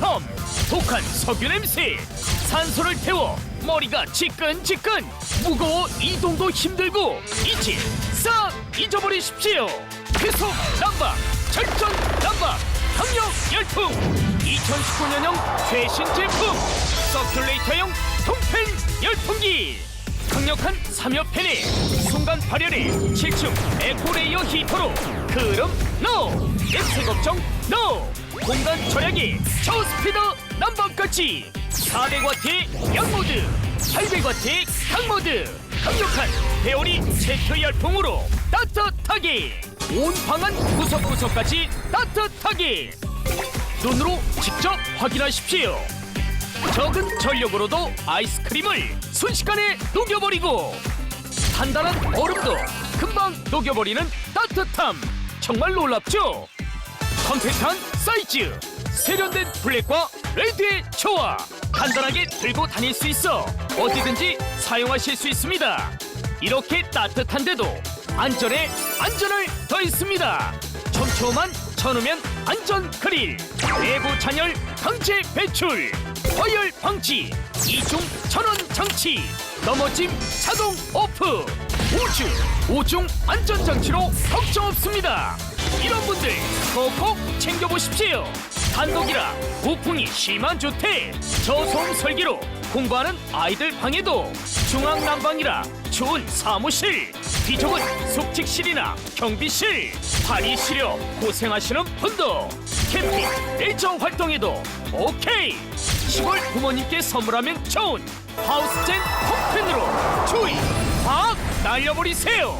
위험 독한 석유 냄새 산소를 태워 머리가 지끈지끈. 무거워 이동도 힘들고 이제 싹 잊어버리십시오. 계속 난방 절전 난방 강력 열풍. 2019년형 최신 제품 서큘레이터용 통팬 열풍기. 강력한 삼엽 팬에 순간 발열에 7층 에코레이어 히터로 그럼 NO! 냄새 걱정 NO! 공간 절약에 저스피드 난방까지. 400와트의 양모드 800와트의 강모드. 강력한 배열이 체크 열풍으로 따뜻하게. 온 방안 구석구석까지 따뜻하게. 눈으로 직접 확인하십시오. 적은 전력으로도 아이스크림을 순식간에 녹여버리고 단단한 얼음도 금방 녹여버리는 따뜻함. 정말 놀랍죠? 컴팩트한 사이즈 세련된 블랙과 레드의 조화. 간단하게 들고 다닐 수 있어 어디든지 사용하실 수 있습니다. 이렇게 따뜻한데도 안전에 안전을 더했습니다. 촘촘한 천우면 안전 그릴 내부 잔열 강제 배출 허열 방지 이중 전원 장치 넘어짐 자동 오프. 우주 오중 안전 장치로 걱정 없습니다 이런 분들 꼭꼭 챙겨보십시오. 단독이라 부풍이 심한 주택 저소음 설계로 공부하는 아이들 방에도 중앙 난방이라 좋은 사무실 비좁은 숙직실이나 경비실 발이 시려 고생하시는 분도 캠핑 일정 활동에도 오케이. 시골 부모님께 선물하면 좋은 하우스젠 홈팬으로 주의 확 날려버리세요